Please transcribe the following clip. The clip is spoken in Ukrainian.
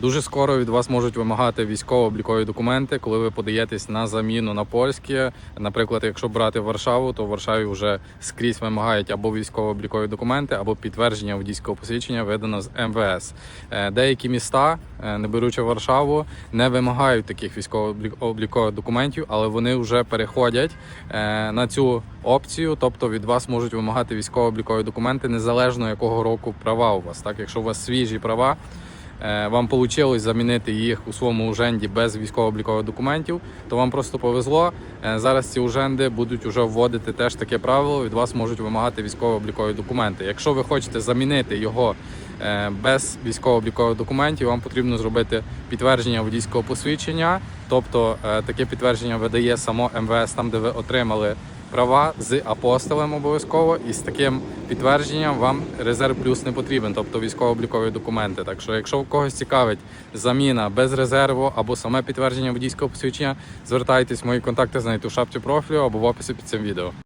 Дуже скоро від вас можуть вимагати військово-облікові документи, коли ви подаєтесь на заміну на польське. Наприклад, якщо брати Варшаву, то в Варшаві вже скрізь вимагають або військово-облікові документи, або підтвердження водійського посвідчення видано з МВС. Е, Деякі міста, е, не беручи Варшаву, не вимагають таких військово-облікових документів, але вони вже переходять е, на цю опцію, тобто від вас можуть вимагати військово-облікові документи незалежно якого року права у вас. Так, якщо у вас свіжі права. Е, Вам вийшло замінити їх у своєму уженді без військово-облікових документів, то вам просто повезло. Е, Зараз ці уженди будуть вже вводити теж таке правило. Від вас можуть вимагати військово-облікові документи. Якщо ви хочете замінити його е, без військово-облікових документів, вам потрібно зробити підтвердження водійського посвідчення. Тобто таке підтвердження видає само МВС, там де ви отримали права з апостолем обов'язково, і з таким підтвердженням вам резерв плюс не потрібен, тобто військово-облікові документи. Так що, якщо в когось цікавить заміна без резерву або саме підтвердження водійського посвідчення, звертайтесь, мої контакти знайдете у шапці профілю або в описі під цим відео.